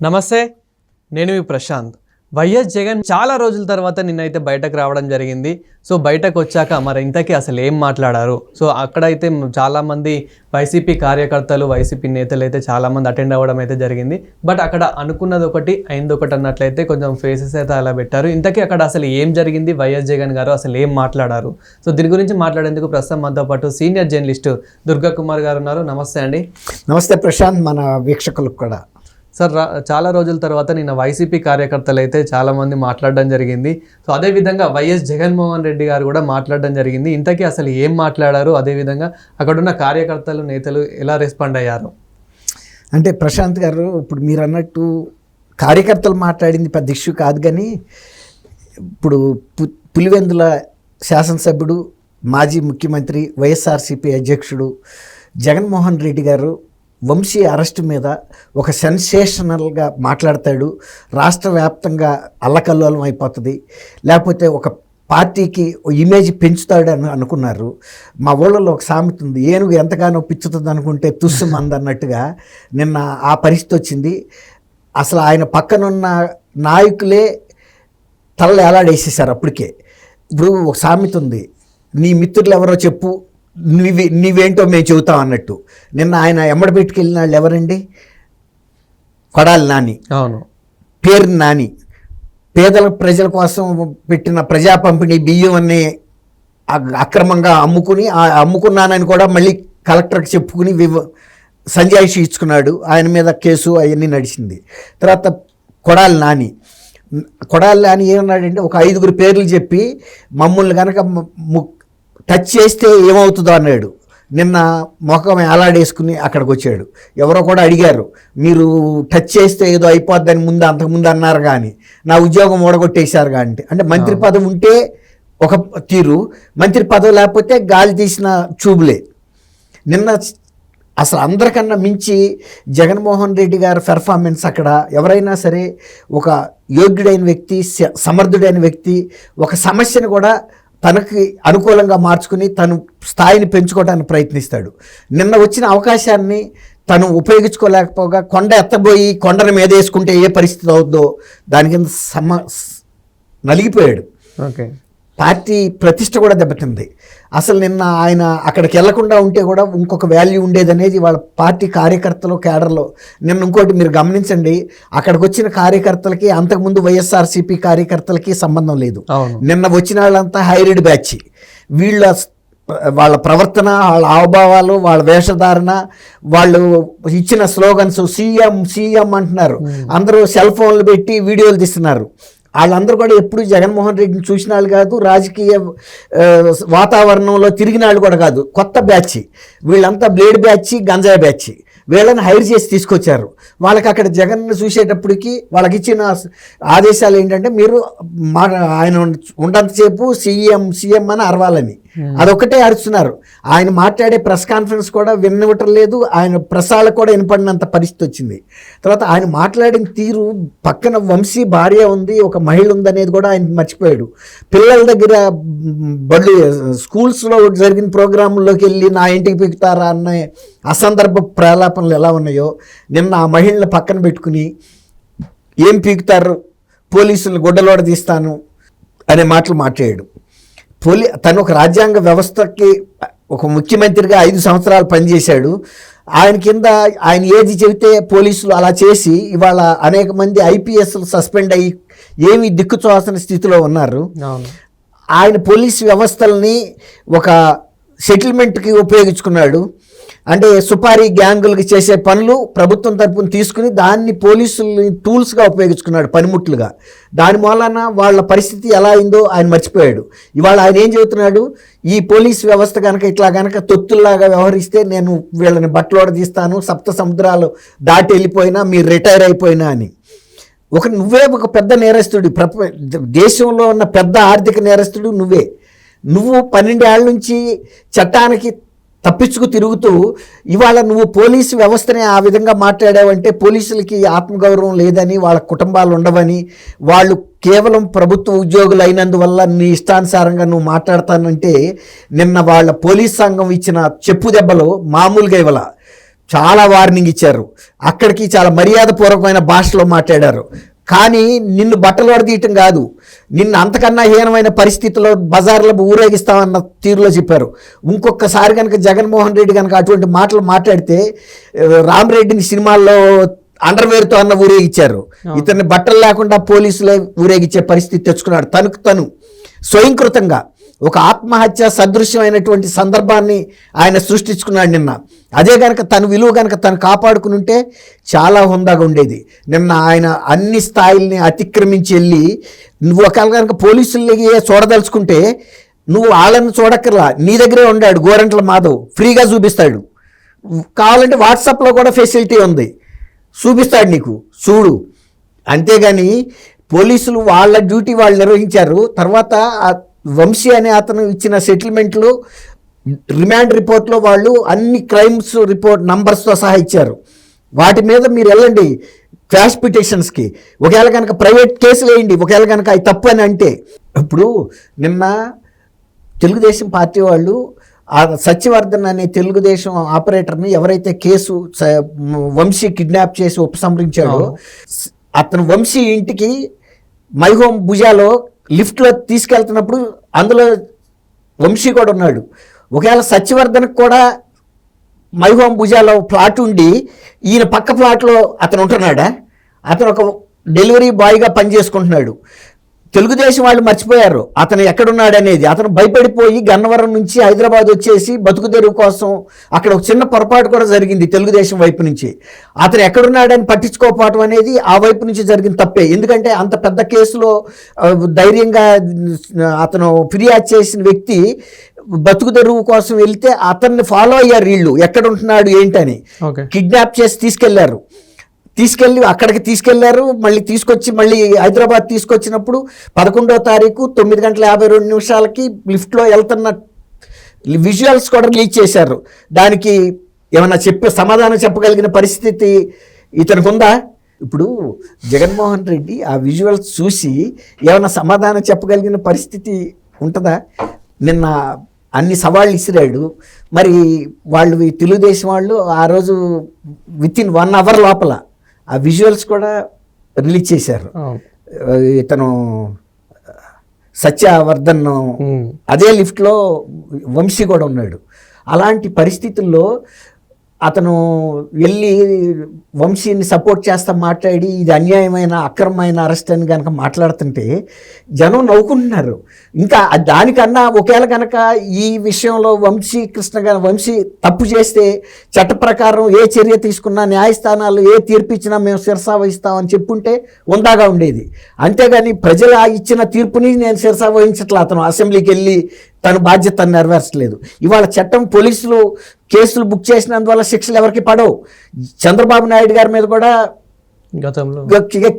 నమస్తే నేను మీ ప్రశాంత్. వైఎస్ జగన్ చాలా రోజుల తర్వాత నిన్నైతే బయటకు రావడం జరిగింది. సో బయటకు వచ్చాక మరి ఇంతకీ అసలు ఏం మాట్లాడారు? సో అక్కడైతే చాలామంది వైసీపీ కార్యకర్తలు వైసీపీ నేతలు అయితే చాలామంది అటెండ్ అవ్వడం అయితే జరిగింది. బట్ అక్కడ అనుకున్నది ఒకటి అయింది ఒకటి అన్నట్లయితే కొంచెం ఫేసెస్ అయితే అలా పెట్టారు. ఇంతకీ అక్కడ అసలు ఏం జరిగింది? వైఎస్ జగన్ గారు అసలు ఏం మాట్లాడారు? సో దీని గురించి మాట్లాడేందుకు ప్రస్తుతం మనతో పాటు సీనియర్ జర్నలిస్ట్ దుర్గా కుమార్ గారు ఉన్నారు. నమస్తే అండి. నమస్తే ప్రశాంత్ మన వీక్షకులకు కూడా. సార్ రా- చాలా రోజుల తర్వాత నిన్న వైసీపీ కార్యకర్తలు అయితే చాలామంది మాట్లాడడం జరిగింది. సో అదే విధంగా వైఎస్ జగన్మోహన్ రెడ్డి గారు కూడా మాట్లాడడం జరిగింది. ఇంతకీ అసలు ఏం మాట్లాడారు? అదే విధంగా అక్కడున్న కార్యకర్తలు నేతలు ఎలా రెస్పాండ్ అయ్యారు? అంటే ప్రశాంత్ గారు ఇప్పుడు మీరు అన్నట్టు కార్యకర్తలు మాట్లాడింది పెద్ద ఇష్యూ కాదు కానీ ఇప్పుడు పు- పులివెందుల శాసనసభ్యుడు మాజీ ముఖ్యమంత్రి వైఎస్ఆర్సీపీ అధ్యక్షుడు జగన్మోహన్ రెడ్డి గారు వంశీ అరెస్టు మీద ఒక సెన్సేషనల్గా మాట్లాడతాడు. రాష్ట్ర వ్యాప్తంగా అల్లకల్లోలం అయిపోతుంది. లేకపోతే ఒక పార్టీకి ఇమేజ్ పెంచుతాడు అని అనుకున్నారు. మా ఊళ్ళలో ఒక సామెత ఉంది ఏనుగు ఎంతగానో పిచ్చుతుంది అనుకుంటే తుస్సు మంది అన్నట్టుగా నిన్న ఆ పరిస్థితి వచ్చింది. అసలు ఆయన పక్కనున్న నాయకులే తలలు ఎలాడేసేసారు అప్పటికే. ఇప్పుడు ఒక సామెత ఉంది నీ మిత్రులు ఎవరో చెప్పు నీవి నీవేంటో మేము చెబుతాం అన్నట్టు. నిన్న ఆయన ఎమ్మడి పెట్టుకెళ్ళిన వాళ్ళు ఎవరండి? కొడాలి నాని. అవును. పేరు నాని. పేదల ప్రజల కోసం పెట్టిన ప్రజా పంపిణీ బియ్యం అన్ని అక్రమంగా అమ్ముకుని అమ్ముకున్నానని కూడా మళ్ళీ కలెక్టర్కి చెప్పుకుని వివ సంజాయిషి ఇచ్చుకున్నాడు. ఆయన మీద కేసు అవన్నీ నడిచింది. తర్వాత కొడాలి నాని. కొడాలి నాని ఏమన్నాడంటే ఒక ఐదుగురు పేర్లు చెప్పి మమ్మల్ని కనుక టచ్ చేస్తే ఏమవుతుందో అన్నాడు. నిన్న మొఖం అలాడేసుకుని అక్కడికి వచ్చాడు ఎవరో కూడా అడిగారు మీరు టచ్ చేస్తే ఏదో అయిపోద్దని ముందు అంతకుముందు అన్నారు కానీ నా ఉద్యోగం ఓడగొట్టేశారు కానీ అంటే మంత్రి పదవి ఉంటే ఒక తీరు మంత్రి పదవి లేకపోతే గాలి తీసిన చూపులే. నిన్న అసలు అందరికన్నా మించి జగన్మోహన్ రెడ్డి గారి పెర్ఫార్మెన్స్ అక్కడ ఎవరైనా సరే ఒక యోగ్యుడైన వ్యక్తి స- సమర్థుడైన వ్యక్తి ఒక సమస్యను కూడా తనకి అనుకూలంగా మార్చుకుని తను స్థాయిని పెంచుకోవడానికి ప్రయత్నిస్తాడు. నిన్న వచ్చిన అవకాశాన్ని తను ఉపయోగించుకోలేకపోగా కొండ ఎత్తబోయి కొండను మీద వేసుకుంటే ఏ పరిస్థితి అవుద్దో దాని కింద సమ నలిగిపోయాడు. ఓకే. పార్టీ ప్రతిష్ట కూడా దెబ్బతింది. అసలు నిన్న ఆయన అక్కడికి వెళ్ళకుండా ఉంటే కూడా ఇంకొక వాల్యూ ఉండేది అనేది వాళ్ళ పార్టీ కార్యకర్తలు కేడర్లో నిన్న ఇంకోటి మీరు గమనించండి అక్కడికి వచ్చిన కార్యకర్తలకి అంతకుముందు వైఎస్ఆర్సీపీ కార్యకర్తలకి సంబంధం లేదు. నిన్న వచ్చిన వాళ్ళంతా హైరీడ్ బ్యాచ్. వీళ్ళ వాళ్ళ ప్రవర్తన వాళ్ళ హావభావాలు వాళ్ళ వేషధారణ వాళ్ళు ఇచ్చిన స్లోగన్స్ సీఎం సీఎం అంటున్నారు. అందరూ సెల్ ఫోన్లు పెట్టి వీడియోలు తీస్తున్నారు. వాళ్ళందరూ కూడా ఎప్పుడు జగన్మోహన్ రెడ్డిని చూసిన వాళ్ళు కాదు రాజకీయ వాతావరణంలో తిరిగిన వాళ్ళు కూడా కాదు. కొత్త బ్యాచ్. వీళ్ళంతా బ్లేడ్ బ్యాచ్ గంజాయి బ్యాచ్. వీళ్ళని హైర్ చేసి తీసుకొచ్చారు. వాళ్ళకి అక్కడ జగన్ చూసేటప్పటికి వాళ్ళకి ఇచ్చిన ఆదేశాలు ఏంటంటే మీరు మా ఆయన ఉన్నంతసేపు సీఎం సీఎం అని అరవాలని. Hmm. అదొక్కటే అరుస్తున్నారు. ఆయన మాట్లాడే ప్రెస్ కాన్ఫరెన్స్ కూడా వినవటం లేదు ఆయన ప్రసాలకు కూడా వినపడినంత పరిస్థితి వచ్చింది. తర్వాత ఆయన మాట్లాడిన తీరు పక్కన వంశీ భార్య ఉంది ఒక మహిళ ఉంది అనేది కూడా ఆయన మర్చిపోయాడు. పిల్లల దగ్గర బళ్ళు స్కూల్స్లో జరిగిన ప్రోగ్రాంలోకి వెళ్ళి నా ఇంటికి పిక్కుతారా అన్న అసందర్భ ప్రలాపనలు ఎలా ఉన్నాయో నిన్న ఆ మహిళని పక్కన పెట్టుకుని ఏం పీకుతారు? పోలీసులు గుడ్డలోడ తీస్తాను అనే మాటలు మాట్లాడాడు. పోలీ తను ఒక రాజ్యాంగ వ్యవస్థకి ఒక ముఖ్యమంత్రిగా ఐదు సంవత్సరాలు పనిచేశాడు. ఆయన కింద ఆయన ఏది చెబితే పోలీసులు అలా చేసి ఇవాళ అనేక మంది ఐపీఎస్లు సస్పెండ్ అయ్యి ఏమీ దిక్కుచోసిన స్థితిలో ఉన్నారు. ఆయన పోలీస్ వ్యవస్థల్ని ఒక సెటిల్మెంట్కి ఉపయోగించుకున్నాడు. అంటే సుపారీ గ్యాంగులకి చేసే పనులు ప్రభుత్వం తరపున తీసుకుని దాన్ని పోలీసుల్ని టూల్స్గా ఉపయోగించుకున్నాడు పనిముట్లుగా. దాని మూలన వాళ్ళ పరిస్థితి ఎలా అయిందో ఆయన మర్చిపోయాడు. ఇవాళ ఆయన ఏం చెబుతున్నాడు? ఈ పోలీస్ వ్యవస్థ కనుక ఇట్లా కనుక తొత్తుల్లాగా వ్యవహరిస్తే నేను వీళ్ళని బట్టలోడ తీస్తాను సప్త సముద్రాలు దాటి వెళ్ళిపోయినా మీరు రిటైర్ అయిపోయినా అని. ఒక నువ్వే ఒక పెద్ద నేరస్తుడు ప్రప దేశంలో ఉన్న పెద్ద ఆర్థిక నేరస్తుడు నువ్వే. నువ్వు పన్నెండేళ్ళ నుంచి చట్టానికి తప్పించుకు తిరుగుతూ ఇవాళ నువ్వు పోలీసు వ్యవస్థనే ఆ విధంగా మాట్లాడావంటే పోలీసులకి ఆత్మగౌరవం లేదని వాళ్ళ కుటుంబాలు ఉండవని వాళ్ళు కేవలం ప్రభుత్వ ఉద్యోగులు అయినందువల్ల నీ ఇష్టానుసారంగా నువ్వు మాట్లాడతానంటే నిన్న వాళ్ళ పోలీస్ సంఘం ఇచ్చిన చెప్పు దెబ్బలు మామూలుగా ఇవ్వాల. చాలా వార్నింగ్ ఇచ్చారు. అక్కడికి చాలా మర్యాదపూర్వకమైన భాషలో మాట్లాడారు. కానీ నిన్ను బట్టలు వడదీయటం కాదు. నిన్ను అంతకన్నా హీనమైన పరిస్థితిలో బజార్లో ఊరేగిస్తామన్న తీరులో చెప్పారు. ఇంకొకసారి కనుక జగన్మోహన్ రెడ్డి కనుక అటువంటి మాటలు మాట్లాడితే రామరెడ్డిని సినిమాల్లో అండర్వేర్తో అన్న ఊరేగించారు ఇతన్ని బట్టలు లేకుండా పోలీసులే ఊరేగించే పరిస్థితి తెచ్చుకున్నాడు. తనకు తను స్వయంకృతంగా. ఒక ఆత్మహత్య సదృశ్యమైనటువంటి సందర్భాన్ని ఆయన సృష్టించుకున్నాడు నిన్న. అదే కనుక తన విలువ కనుక తను కాపాడుకుని ఉంటే చాలా హుందాగా ఉండేది. నిన్న ఆయన అన్ని స్థాయిల్ని అతిక్రమించి వెళ్ళి నువ్వు ఒకవేళ కనుక పోలీసులకి చూడదలుచుకుంటే నువ్వు వాళ్ళని చూడక్కర్లా. నీ దగ్గరే ఉండాడు గోరంట్ల మాధవ్. ఫ్రీగా చూపిస్తాడు. కావాలంటే వాట్సాప్లో కూడా ఫెసిలిటీ ఉంది. చూపిస్తాడు నీకు. చూడు. అంతేగాని పోలీసులు వాళ్ళ డ్యూటీ వాళ్ళు నిర్వహించారు. తర్వాత వంశీ అనే అతను ఇచ్చిన సెటిల్మెంట్లు రిమాండ్ రిపోర్ట్లో వాళ్ళు అన్ని క్రైమ్స్ రిపోర్ట్ నంబర్స్తో సహా ఇచ్చారు. వాటి మీద మీరు వెళ్ళండి క్వాష్ పిటిషన్స్కి. ఒకవేళ కనుక ప్రైవేట్ కేసులు వేయండి ఒకవేళ కనుక అవి తప్పు అని అంటే. ఇప్పుడు నిన్న తెలుగుదేశం పార్టీ వాళ్ళు ఆ సత్యవర్ధన్ అనే తెలుగుదేశం ఆపరేటర్ని ఎవరైతే కేసు వంశీ కిడ్నాప్ చేసి ఉపసంహరించాడో అతను వంశీ ఇంటికి మై హోమ్ భుజాలో లిఫ్ట్లో తీసుకెళ్తున్నప్పుడు అందులో వంశీ కూడా ఉన్నాడు. ఒకవేళ సత్యవర్ధన్కి కూడా మైహోం భుజాలో ప్లాట్ ఉండి ఈయన పక్క ప్లాట్లో అతను ఉంటున్నాడా? అతను ఒక డెలివరీ బాయ్గా పనిచేసుకుంటున్నాడు. తెలుగుదేశం వాళ్ళు మర్చిపోయారు. అతను ఎక్కడున్నాడు అనేది అతను భయపడిపోయి గన్నవరం నుంచి హైదరాబాద్ వచ్చేసి బతుకు తెరువు కోసం అక్కడ ఒక చిన్న పొరపాటు కూడా జరిగింది తెలుగుదేశం వైపు నుంచి. అతను ఎక్కడున్నాడని పట్టించుకోకపోవటం అనేది ఆ వైపు నుంచి జరిగిన తప్పే. ఎందుకంటే అంత పెద్ద కేసులో ధైర్యంగా అతను ఫిర్యాదు చేసిన వ్యక్తి బతుకు తెరువు కోసం వెళ్తే అతన్ని ఫాలో అయ్యారు వీళ్ళు. ఎక్కడ ఉంటున్నాడు ఏంటని కిడ్నాప్ చేసి తీసుకెళ్ళారు. తీసుకెళ్ళి అక్కడికి తీసుకెళ్ళారు. మళ్ళీ తీసుకొచ్చి మళ్ళీ హైదరాబాద్ తీసుకొచ్చినప్పుడు పదకొండో తారీఖు తొమ్మిది గంటల యాభై రెండు నిమిషాలకి లిఫ్ట్లో వెళ్తున్న విజువల్స్ కూడా లీక్ చేశారు. దానికి ఏమన్నా చెప్పే సమాధానం చెప్పగలిగిన పరిస్థితి ఇతనికి ఉందా? ఇప్పుడు జగన్మోహన్ రెడ్డి ఆ విజువల్స్ చూసి ఏమైనా సమాధానం చెప్పగలిగిన పరిస్థితి ఉంటుందా? నిన్న అన్ని సవాళ్ళు ఇసిరాడు. మరి వాళ్ళు తెలుగుదేశం వాళ్ళు ఆ రోజు విత్ ఇన్ వన్ అవర్ లోపల ఆ విజువల్స్ కూడా రిలీజ్ చేశారు. ఇతను సత్యవర్ధన్. అదే లిఫ్ట్లో వంశీ కూడా ఉన్నాడు. అలాంటి పరిస్థితుల్లో అతను వెళ్ళి వంశీని సపోర్ట్ చేస్తా మాట్లాడి ఇది అన్యాయమైన అక్రమమైన అరెస్ట్ అని కనుక మాట్లాడుతుంటే జనం నవ్వుకుంటున్నారు. ఇంకా దానికన్నా ఒకవేళ కనుక ఈ విషయంలో వంశీ కృష్ణ గారు వంశీ తప్పు చేస్తే చట్ట ప్రకారం ఏ చర్య తీసుకున్నా న్యాయస్థానాలు ఏ తీర్పు ఇచ్చినా మేము శిరసా వహిస్తామని చెప్పుంటే ఉందాగా ఉండేది. అంతేగాని ప్రజలు ఆ ఇచ్చిన తీర్పుని నేను శిరసా వహించట్లా అతను అసెంబ్లీకి వెళ్ళి తన బాధ్యత నెరవేర్చలేదు. ఇవాళ చట్టం పోలీసులు కేసులు బుక్ చేసినందువల్ల శిక్షలు ఎవరికి పడవు. చంద్రబాబు నాయుడు గారి మీద కూడా గతంలో.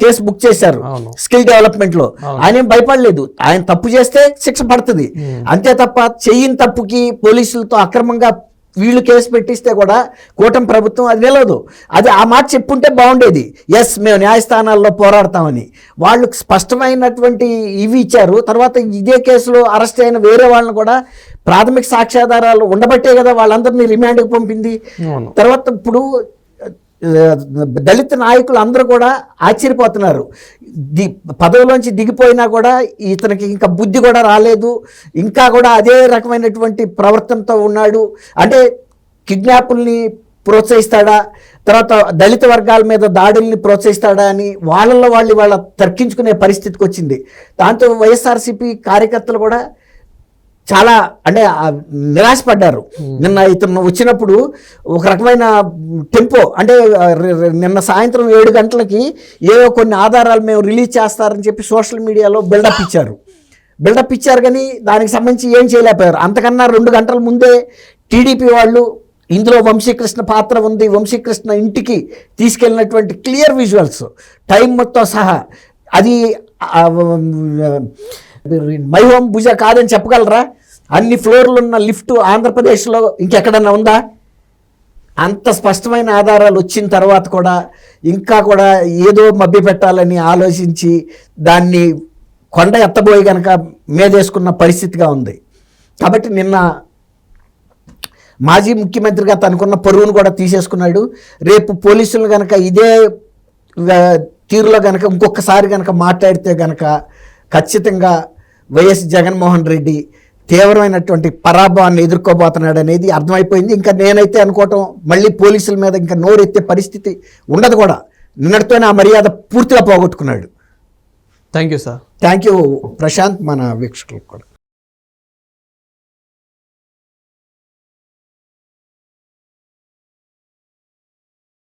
కేసు బుక్ చేశారు. స్కిల్ డెవలప్మెంట్లో ఆయన ఏం భయపడలేదు. ఆయన తప్పు చేస్తే శిక్ష పడుతుంది. అంతే తప్ప చెయ్యని తప్పుకి పోలీసులతో అక్రమంగా వీళ్ళు కేసు పెట్టిస్తే కూడా కూటమి ప్రభుత్వం అది నిలవదు అది ఆ మాట చెప్పుంటే బాగుండేది. ఎస్ మేము న్యాయస్థానాల్లో పోరాడతామని. వాళ్ళు స్పష్టమైనటువంటి ఇవి ఇచ్చారు. తర్వాత ఇదే కేసులో అరెస్ట్ అయిన వేరే వాళ్ళని కూడా ప్రాథమిక సాక్ష్యాధారాలు ఉండబట్టే కదా వాళ్ళందరినీ రిమాండ్కి పంపింది. తర్వాత ఇప్పుడు దళిత నాయకులు అందరూ కూడా ఆశ్చర్యపోతున్నారు. ది పదవిలోంచి దిగిపోయినా కూడా ఇతనికి ఇంకా బుద్ధి కూడా రాలేదు. ఇంకా కూడా అదే రకమైనటువంటి ప్రవర్తనతో ఉన్నాడు. అంటే కిడ్నాపుల్ని ప్రోత్సహిస్తాడా? తర్వాత దళిత వర్గాల మీద దాడుల్ని ప్రోత్సహిస్తాడా అని వాళ్ళల్లో వాళ్ళు వాళ్ళ తర్కించుకునే పరిస్థితికి వచ్చింది. దాంతో వైఎస్ఆర్సీపీ కార్యకర్తలు కూడా చాలా అంటే నిరాశపడ్డారు. నిన్న ఇతను వచ్చినప్పుడు ఒక రకమైన టెంపో అంటే నిన్న సాయంత్రం ఏడు గంటలకి ఏవో కొన్ని ఆధారాలు మేము రిలీజ్ చేస్తారని చెప్పి సోషల్ మీడియాలో బిల్డప్ ఇచ్చారు. బిల్డప్ ఇచ్చారు కానీ దానికి సంబంధించి ఏం చేయలేకపోయారు. అంతకన్నా రెండు గంటల ముందే టీడీపీ వాళ్ళు ఇందులో వంశీకృష్ణ పాత్ర ఉంది వంశీకృష్ణ ఇంటికి తీసుకెళ్ళినటువంటి క్లియర్ విజువల్స్ టైం మొత్తం సహా. అది మై హోమ్ భుజ కాదని చెప్పగలరా? అన్ని ఫ్లోర్లు ఉన్న లిఫ్ట్ ఆంధ్రప్రదేశ్లో ఇంకెక్కడన్నా ఉందా? అంత స్పష్టమైన ఆధారాలు వచ్చిన తర్వాత కూడా ఇంకా కూడా ఏదో మభ్య పెట్టాలని ఆలోచించి దాన్ని కొండ ఎత్తబోయి కనుక మేదేసుకున్న పరిస్థితిగా ఉంది. కాబట్టి నిన్న మాజీ ముఖ్యమంత్రిగా తనకున్న పరువును కూడా తీసేసుకున్నాడు. రేపు పోలీసులు కనుక ఇదే తీరులో కనుక ఇంకొకసారి కనుక మాట్లాడితే కనుక ఖచ్చితంగా వైఎస్ జగన్మోహన్ రెడ్డి తీవ్రమైనటువంటి పరాభవాన్ని ఎదుర్కోబోతున్నాడు అనేది అర్థమైపోయింది. ఇంకా నేనైతే అనుకోవటం మళ్ళీ పోలీసుల మీద ఇంకా నోరెత్తే పరిస్థితి ఉండదు కూడా. నిన్నటితోనే ఆ మర్యాద పూర్తిగా పోగొట్టుకున్నాడు. Thank you sir thank you Prashanth మన వీక్షకులకు కూడా.